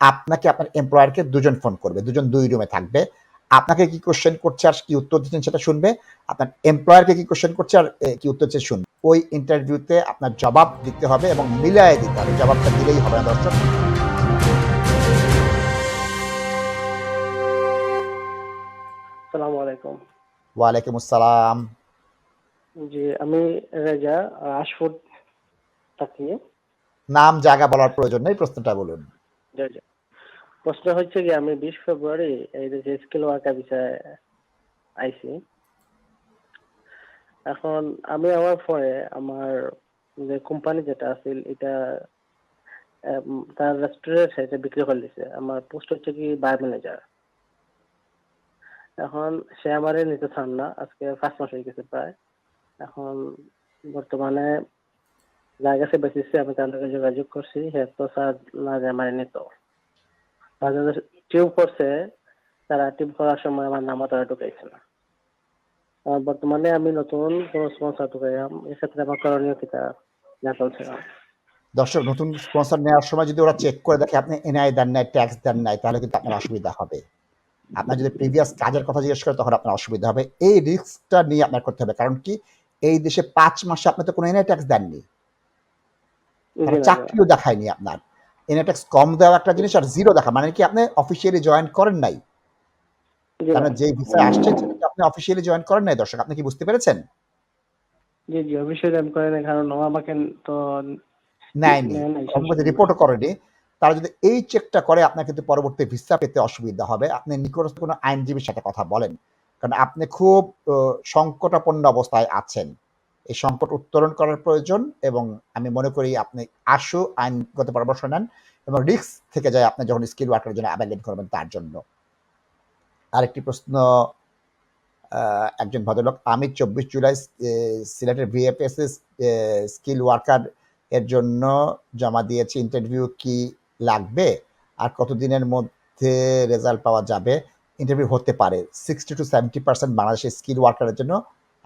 আপনাকে আপনার এমপ্লয়ারকে দুজন ফোন করবে দুজন দুই রুমে থাকবে। আপনাকে কি কোশ্চেন করছে আর কি উত্তর দিচ্ছেন সেটা শুনবে। আপনার এমপ্লয়ারকে কি কোশ্চেন করছে আর কি উত্তর দিচ্ছে শুনবে। ওই ইন্টারভিউতে আপনার জবাব দিতে হবে এবং মিলায়ে দিতে হবে। জবাবটা দিলেই হবে না দর্শক। আলাইকুম। ওয়ালাইকুম আসসালাম। জি আমি রেজা আশফুট থাকি নাম জায়গা বলার প্রয়োজন নেই প্রশ্নটা বলুন। প্রশ্ন হচ্ছে কি, আমি বিশ ফেব্রুয়ারি এই যে স্কিল ওয়ার্কার বিষয়ে আইছি। এখন আমি আমার পরে আমার যে কোম্পানি যেটা আছে, এটা তার রেস্টুরেন্ট সেটা বিক্রি করে দিছে। আমার পোস্ট হচ্ছে কি বার ম্যানেজার এখন সে আমারে নিতে চান না, আজকে পাঁচ মাস হয়ে গেছে প্রায়। এখন বর্তমানে যার কাছে বেঁচেছে আমি লগে যোগাযোগ করছি তো টিউব করছে তারা টিউব করার সময় আমার নামও তারা ঢুকাইছে না বর্তমানে আমি নতুন ঢুকাইলাম এক্ষেত্রে আমার করণীয় কিতা জানতে চাচ্ছিলাম দর্শক নতুন স্পন্সর নেওয়ার সময় যদি ওরা চেক করে দেখে আপনি এনআই দেন নাই ট্যাক্স দেন নাই, তাহলে কিন্তু আপনার অসুবিধা হবে। আপনার যদি প্রিভিয়াস কাজের কথা জিজ্ঞেস করে, তখন আপনার অসুবিধা হবে। এই রিস্কটা নিয়ে আপনার করতে হবে, কারণ কি? এই দেশে পাঁচ মাসে আপনি তো কোনো এনআই ট্যাক্স দেননি। চাকরিও দেখায়নি আপনার। এনআই কম দেওয়া একটা জিনিস আর জিরো দেখা মানে কি আপনি অফিসিয়ালি জয়েন করেন নাই? কারণ যে ভিসায় আসছেন সেটা আপনি অফিসিয়ালি জয়েন করেন নাই দর্শক? আপনি কি বুঝতে পেরেছেন? জি জি অবশ্যই আমি করে না কারণ আমাকে তো নেয়নি নেয় নাই, সম্ভবত রিপোর্টও করেনি। তারা যদি এই চেকটা করে আপনার কিন্তু পরবর্তী ভিসা পেতে অসুবিধা হবে। আপনি নিকটস্থ কোনো আইনজীবীর সাথে কথা বলেন। কারণ আপনি খুব সংকটাপন্ন অবস্থায় আছেন। এই সংকট উত্তরণ করার প্রয়োজন এবং আমি মনে করি আপনি আশু আইনগত পরামর্শ নেন এবং রিস্ক থেকে যায় আপনি যখন স্কিল ওয়ার্কারের জন্য আবেদন করবেন তার জন্য। আরেকটি প্রশ্ন একজন ভদ্রলোক, আমি চব্বিশ জুলাই সিলেটের ভিএফএসএস স্কিল ওয়ার্কার এর জন্য জমা দিয়েছি ইন্টারভিউ কি লাগবে? আর কতদিনের মধ্যে রেজাল্ট পাওয়া যাবে? ইন্টারভিউ হতে পারে। সিক্সটি টু সেভেন্টি পার্সেন্ট বাংলাদেশের স্কিল ওয়ার্কারের জন্য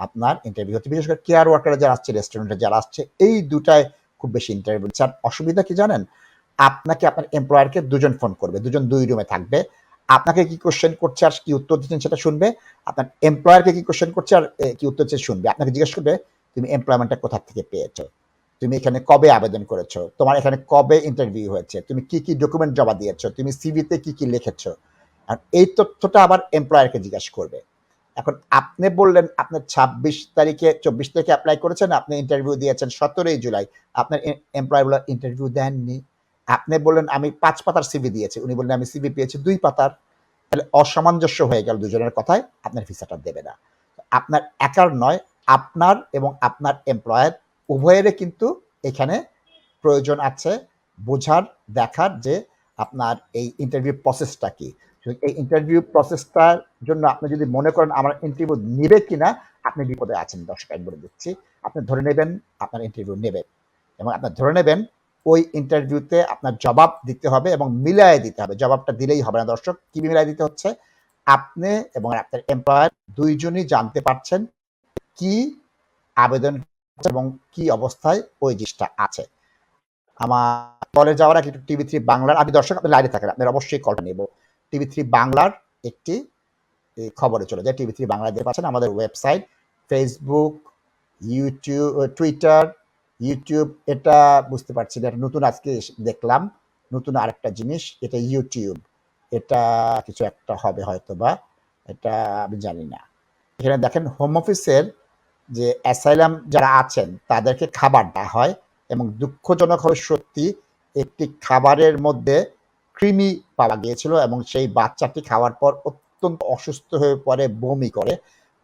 আপনার ইন্টারভিউ হচ্ছে বিশেষ করে কেয়ার ওয়ার্কারে যারা আসছে রেস্টুরেন্টে যারা আসছে, এই দুটায় খুব বেশি ইন্টারভিউ আর অসুবিধা কি জানেন? আপনাকে আপনার এমপ্লয়ারকে দুজন ফোন করবে, দুজন দুই রুমে থাকবে। আপনাকে কি কোশ্চেন করছে আর কি উত্তর দিচ্ছেন সেটা শুনবে। আপনার এমপ্লয়ারকে কি কোশ্চেন করছে আর কি উত্তর দিচ্ছে শুনবে। আপনাকে জিজ্ঞেস করবে, তুমি এমপ্লয়মেন্টটা কোথা থেকে পেয়েছ? তুমি এখানে কবে আবেদন করেছ? তোমার এখানে কবে ইন্টারভিউ হয়েছে? তুমি কি কি ডকুমেন্ট জমা দিয়েছ? তুমি সিভিতে কি কি লিখেছো? আর এই তথ্যটা আবার এমপ্লয়ারকে জিজ্ঞাসা করবে। এখন আপনি বললেন আপনার ছাব্বিশ তারিখে, চব্বিশ তারিখে অ্যাপ্লাই করেছেন, আপনি ইন্টারভিউ দিয়েছেন সতেরোই জুলাই। আপনার এমপ্লয়ার ইন্টারভিউ দেননি। আপনি বললেন আমি পাঁচ পাতার সিভি দিয়েছি, উনি বললেন আমি সিভি পেয়েছি দুই পাতার। তাহলে অসামঞ্জস্য হয়ে গেল দুজনের কথায়, আপনার ভিসাটা দেবে না। আপনার একার নয়, আপনার এবং আপনার এমপ্লয়ার উভয়েরই কিন্তু এখানে প্রয়োজন আছে বোঝার, দেখার যে আপনার এই ইন্টারভিউ প্রসেসটা কি। এই ইন্টারভিউ প্রসেসটার জন্য আপনি যদি মনে করেন আমার ইন্টারভিউ নেবে কিনা, আপনি বিপদে আছেন, দর্শক, আমি বলে দিচ্ছি। আপনি ধরে নেবেন, আপনার ইন্টারভিউ নেবেন এবং আপনার ধরে নেবেন, ওই ইন্টারভিউতে আপনার জবাব দিতে হবে এবং মিলায়ে দিতে হবে। জবাবটা দিলেই হবে না, দর্শক। কি মিলায়ে দিতে হচ্ছে? আপনি এবং আপনার এমপ্লয়ার দুইজনই জানতে পারছেন কি আবেদন এবং কি অবস্থায় ওই জিনিসটা আছে। আমার কলে যাওয়ার আগে টিভি থ্রি বাংলার, আমি দর্শক, আপনি লাইনে থাকেন, আপনার অবশ্যই কলটা নেব। টিভি থ্রি বাংলার একটি খবরে চলে যায়। টিভি থ্রি বাংলা দেখতে পাচ্ছেন আমাদের website Facebook YouTube Twitter YouTube এটা বুঝতে পারছি না নতুন আজকে দেখলাম। নতুন আরেকটা জিনিস, এটা ইউটিউব এটা কিছু একটা হবে হয়তো বা এটা আমি জানি না। এখানে দেখেন হোম অফিসের যে অ্যাসাইলাম যারা আছেন, তাদেরকে খাবার দেওয়া হয় এবং দুঃখজনক হবে সত্যি একটি খাবারের মধ্যে কৃমি পাওয়া গিয়েছিল এবং সেই বাচ্চাটি খাওয়ার পর অত্যন্ত অসুস্থ হয়ে পড়ে, বমি করে।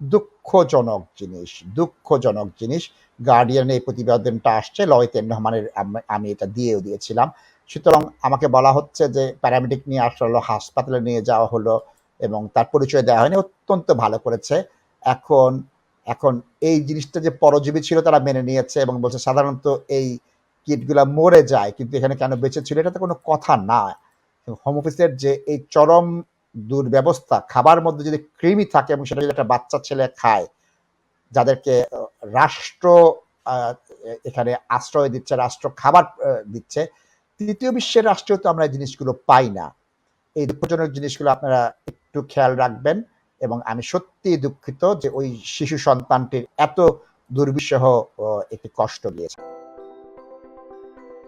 দুঃখজনক জিনিস দুঃখজনক জিনিস। গার্ডিয়ান এই প্রতিবেদনটা আসছে লয়তেন রহমানের আমি এটা দিয়েও দিয়েছিলাম। সুতরাং আমাকে বলা হচ্ছে যে প্যারামেডিক নিয়ে আসা হলো হাসপাতালে নিয়ে যাওয়া হলো এবং তার পরিচয় দেওয়া হয়নি, অত্যন্ত ভালো করেছে। এখন এখন এই জিনিসটা যে পরজীবী ছিল তারা মেনে নিয়েছে এবং বলছে সাধারণত এই কিটগুলা মরে যায়, কিন্তু এখানে কেন বেঁচে ছিল, এটা তো কোনো কথা না। হোম অফিসের যে এই চরম দুর্ব্যবস্থা, খাবার মধ্যে যদি কৃমি থাকে এবং সেটা যদি একটা বাচ্চা ছেলে খায়, যাদেরকে রাষ্ট্র এখানে আশ্রয় দিচ্ছে, রাষ্ট্র খাবার দিচ্ছে, তৃতীয় বিশ্বের রাষ্ট্রেও তো আমরা এই জিনিসগুলো পাই না। এই দুঃখজনক জিনিসগুলো আপনারা একটু খেয়াল রাখবেন এবং আমি সত্যি দুঃখিত যে ওই শিশু সন্তানটির এত দুর্বিষহ একটি কষ্ট গিয়েছে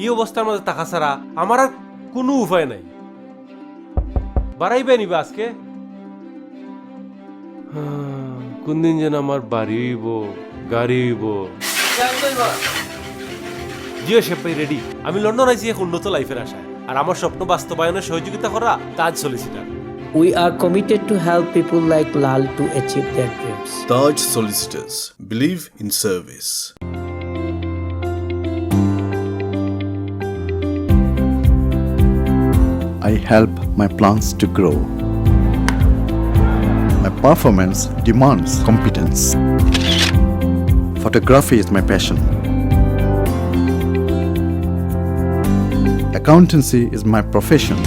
এই অবস্থার মধ্যে টাকা ছাড়া আমার আর কোনো উপায় নাই বাড়াইবে নিবা আজকে কোনদিন যেন আমার বাড়ি হইব গাড়ি হইব জিও শেপাই রেডি আমি লন্ডন আইছি এক উন্নত লাইফের আশায় আর আমার স্বপ্ন বাস্তবায়নে সহযোগিতা করা Taj solicitor We are committed to help people like Lal to achieve their dreams. Taj Solicitors. Believe in service. I help my plants to grow. My performance demands competence. Photography is my passion. Accountancy is my profession.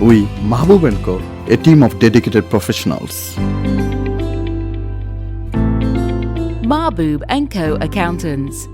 We, Mahbub & Co., a team of dedicated professionals. And Co Accountants.